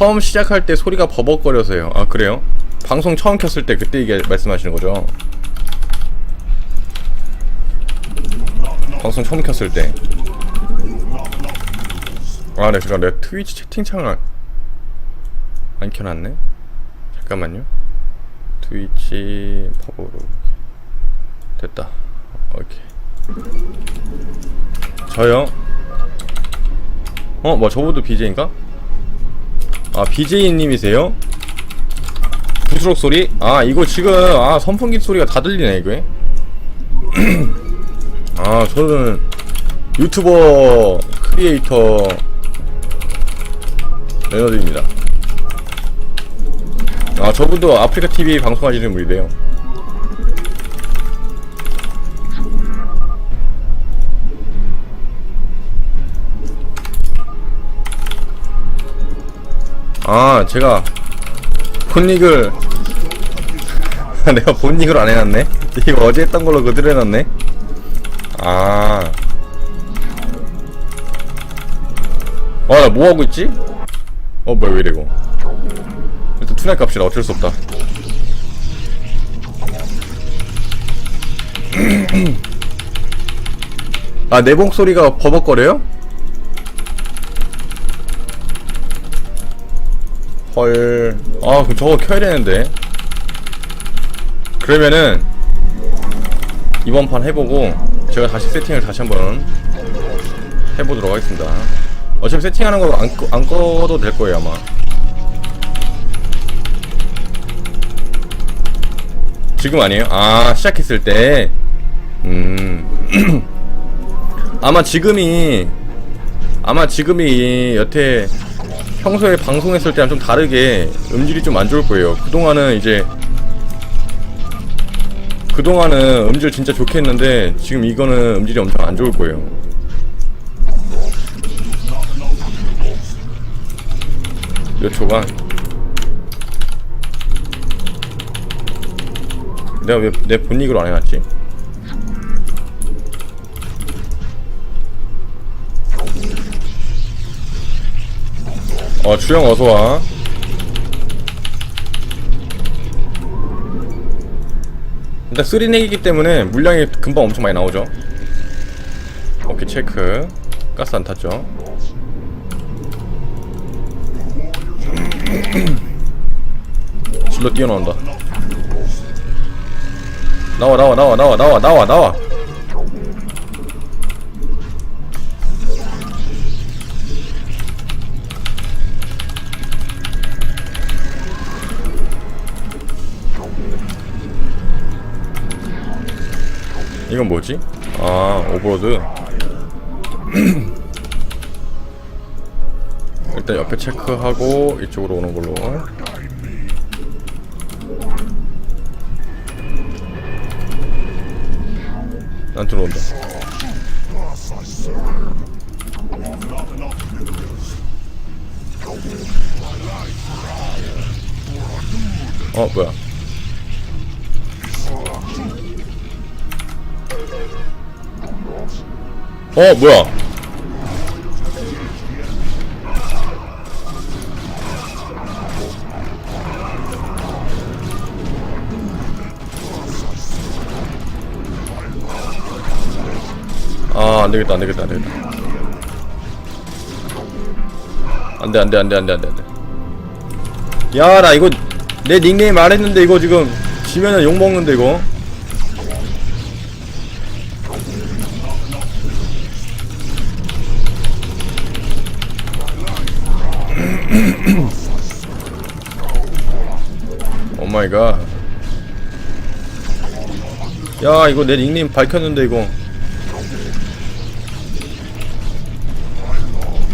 처음 시작할 때 소리가 버벅거려서요. 아 그래요? 방송 처음 켰을 때 그때 이게 말씀하시는 거죠? 방송 처음 켰을 때. 아, 네, 잠깐 내 트위치 채팅창을 안 켜놨네. 잠깐만요. 트위치 퍼블로 됐다. 오케이. 저요? 어, 뭐 저분도 BJ인가? 아, BJ님이세요? 부스럭 소리? 아, 이거 지금 아 선풍기 소리가 다 들리네 이거. 아, 저는 유튜버 크리에이터 레너드입니다. 아, 저분도 아프리카 TV 방송하시는 분이래요. 아, 제가 본닉을 내가 본닉을 안 해놨네. 이거 어제 했던 걸로 그대로 해놨네. 아. 어, 나뭐 하고 있지? 어, 뭐야, 왜 이래고. 일단 투net 값이라 어쩔 수 없다. 아, 내 목소리가 버벅거려요? 헐. 아, 그럼 저거 켜야 되는데. 그러면은, 이번 판 해보고, 제가 다시 세팅을 다시 한번 해보도록 하겠습니다. 어차피 세팅하는 거 안 안 꺼도 될 거예요, 아마. 지금 아니에요? 아, 시작했을 때. 음. 아마 지금이, 아마 지금이 여태 평소에 방송했을 때랑 좀 다르게 음질이 좀 안 좋을 거예요. 그동안은 이제 그동안은 음질 진짜 좋게 했는데 지금 이거는 음질이 엄청 안 좋을 거예요. 몇 초간? 내가 왜 내 본닉으로 안 해놨지? 어 주영 어서와. 일단 쓰리넥이기 때문에 물량이 금방 엄청 많이 나오죠. 오케이 체크. 가스 안 탔죠? 질러 뛰어나온다. 나와 나와 나와 나와 나와 나와 나와 이건 뭐지? 아 오버로드. 일단 옆에 체크하고 이쪽으로 오는 걸로. 안 들어온다. 어 뭐야 어 뭐야? 아 안되겠다 안되겠다 안되겠다. 안돼 안돼 안돼 안돼 안돼 안돼. 야나 이거 내 닉네임 말했는데 이거 지금 지면은 욕먹는데 이거 마이 갓 야 이거 내 닉네임 밝혔는데 이거.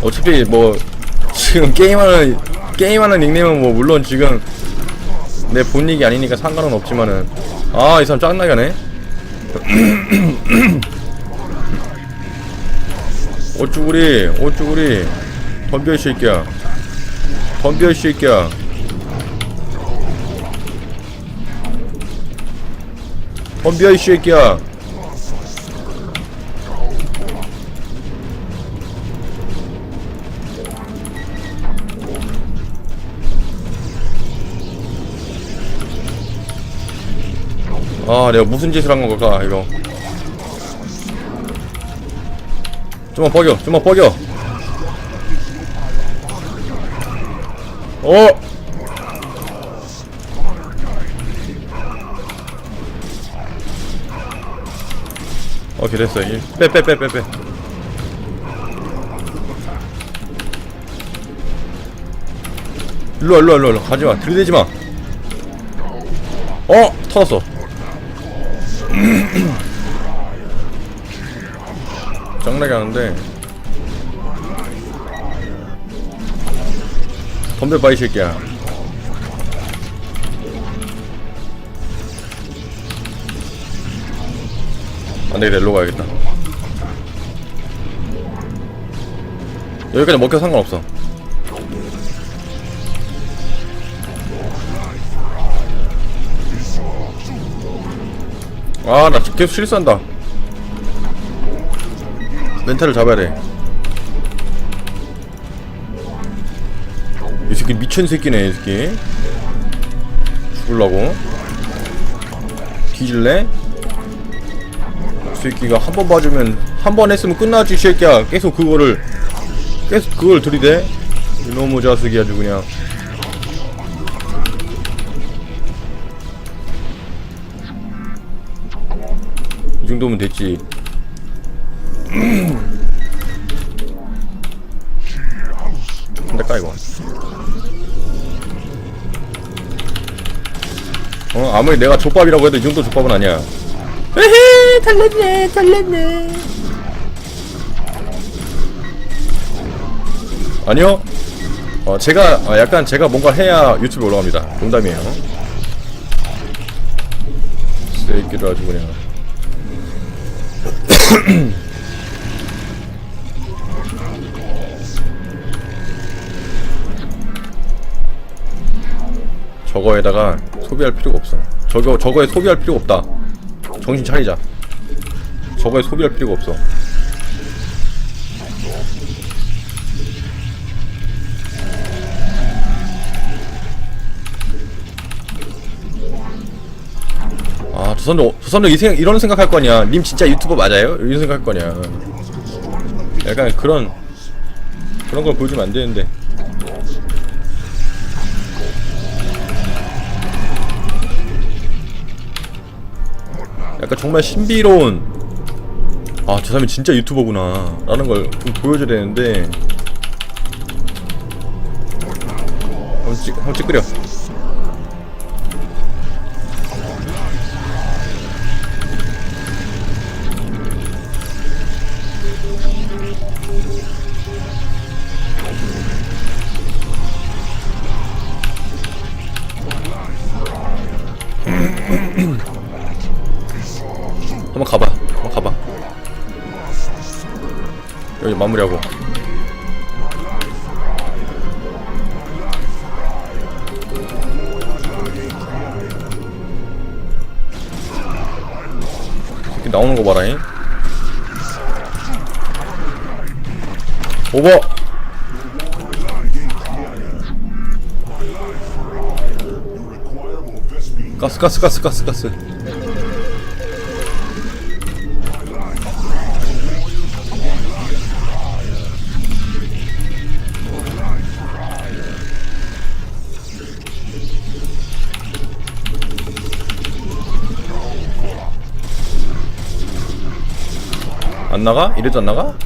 어차피 뭐 지금 게임하는 게임하는 닉네임은 뭐 물론 지금 내 본닉이 아니니까 상관은 없지만은. 아 이 사람 짱나게 하네. 어쭈구리 어쭈구리. 덤벼 이 새끼야. 덤벼 이 새끼야 덤벼 이 새끼야. 아 내가 무슨 짓을 한건 걸까 이거. 좀만 버겨 좀만 버겨. 어! 오케이 됐어. 빼빼 빼 빼빼. 일로와 일로와 일로와. 가지마. 들이대지마. 어? 터졌어. 짱나게 하는데. 덤벼봐 이 새끼야 안되겠다 일로 가야겠다 여기까지 먹혀 상관없어 아나 계속 실수한다 멘탈을 잡아야 돼. 이 새끼 미친 새끼네, 이 새끼. 죽을라고. 뒤질래? 이 새끼가 한 번 봐주면, 한 번 했으면 끝나지, 이 새끼야. 계속 그거를, 계속 그걸 들이대? 이놈의 자식이 아주 그냥. 이 정도면 됐지. 근데 까 이거 어 아무리 내가 족밥이라고 해도 이 정도 족밥은 아니야 에헤 달렸네 달렸네 아니요 어 제가 어, 약간 제가 뭔가 해야 유튜브에 올라갑니다 농담이에요 새끼를 아주 그냥 저거에다가 소비할 필요가 없어. 저거 저거에 소비할 필요가 없다. 정신 차리자. 저거에 소비할 필요가 없어. 아, 저 사람들 이 생각, 이런 생각할 거냐. 님 진짜 유튜버 맞아요? 이런 생각할 거냐. 약간 그런, 그런 걸 보여주면 안 되는데. 약간 정말 신비로운 아 저 사람이 진짜 유튜버구나 라는 걸 좀 보여줘야 되는데 한번 찍, 한번 가봐. 한번 가봐. 여기 마무리하고. 이렇게 나오는 거 봐라잉. 오버. 가스 가스 가스 가스 가스. 안 나가? 이래도 안 나가?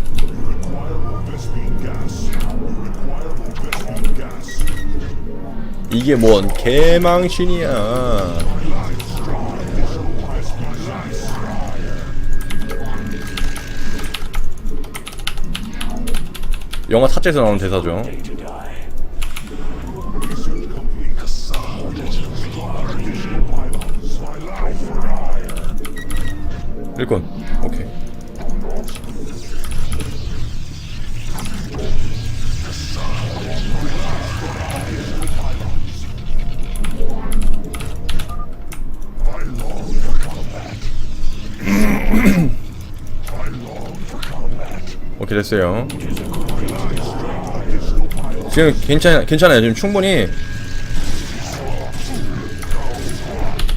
이게 뭔 개망신이야. 영화 사제에서 나오는 대사죠. 일꾼 됐어요. 지금 괜찮 괜찮아요. 지금 충분히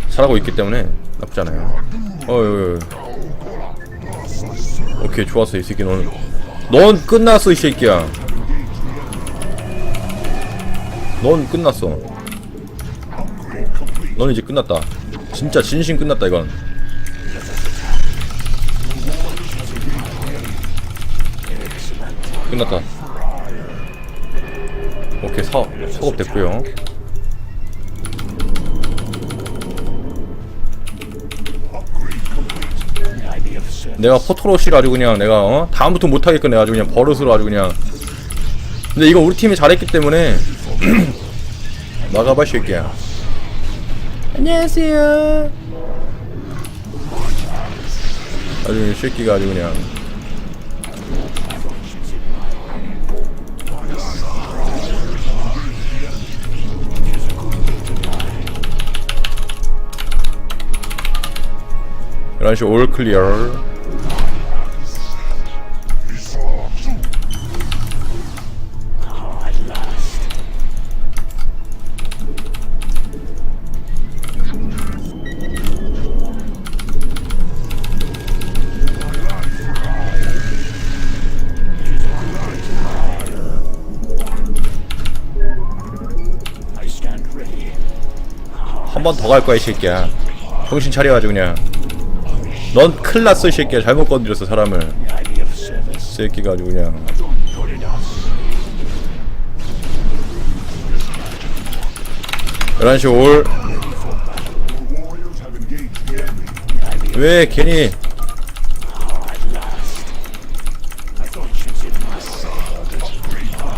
잘하고 있기 때문에 나쁘지 않아요. 어유. 오케이 좋았어 이 새끼 너는. 넌 끝났어 이 새끼야. 넌 끝났어. 넌 이제 끝났다. 진짜 진심 끝났다 이건. 끝났다. 오케이 사 작업 됐고요. 내가 포토로시를 아주 그냥 내가 어? 다음부터 못하겠건 내가 아주 그냥 버릇으로 아주 그냥 근데 이건 우리 팀이 잘했기 때문에 막아봐 새끼야 안녕하세요 아주 그냥 새끼가 아주 그냥 열한 시올 클리어 한 번 더 갈 거야 이 새끼야. 정신 차려가지고 그냥 넌 큰일 났어 이 새끼야. 잘못 건드렸어 사람을. 이 새끼가 아주 그냥. 열한 시 올 왜 괜히?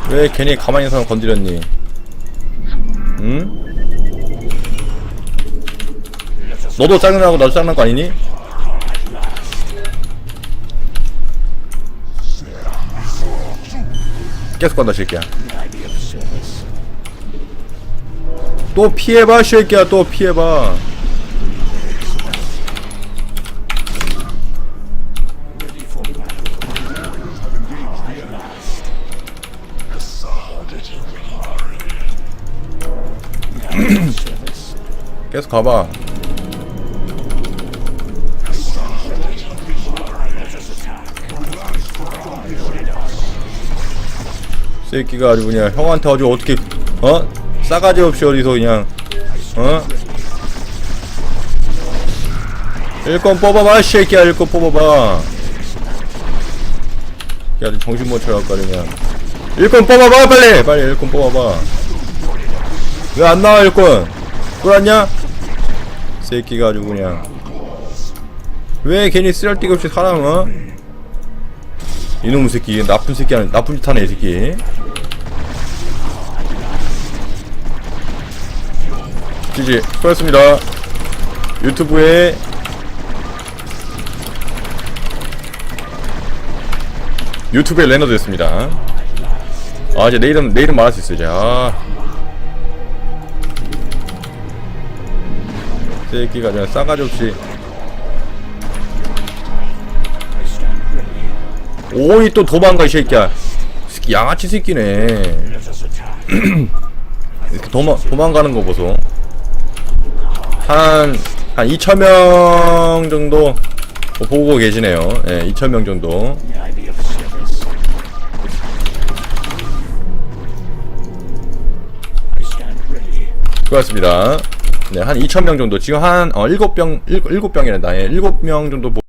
왜 괜히 가만히 있는 사람 건드렸니? 응? 너도 짜증나고 나도 짜증난 거 아니니? 계속 간다 새끼야. 또 피해봐 새끼야 또 피해봐. 계속 가봐 새끼가 아주 그냥 형한테 아주 어떻게 어? 싸가지 없이 어디서 그냥 어? 일건 뽑아봐 이 새끼야 일건 뽑아봐. 야 아주 정신 못 차려갖고 그냥. 일건 뽑아봐 빨리! 빨리 일건 뽑아봐. 왜 안 나와 일건 꿀았냐? 새끼가 아주 그냥. 왜 괜히 쓰잘데기 없이 사람 어? 이놈 새끼 나쁜 새끼 아니 나쁜 짓 하네 이 새끼 지지. 수고하셨습니다. 유튜브에 유튜브에 레너 됐습니다. 아 이제 내일은 내일은 말할 수 있어요 이제. 아. 새끼가 그냥 싸가지 없이. 오이 또 도망가 이 새끼야. 새끼 양아치 새끼네. 도망, 도망가는 거 보소 한, 한 2천명 정도 보고 계시네요. 예, 2천명 정도. 수고하셨습니다. 네, 한 2천명 정도. 지금 한 어, 7병 7, 7병이란다. 예, 7명 정도 보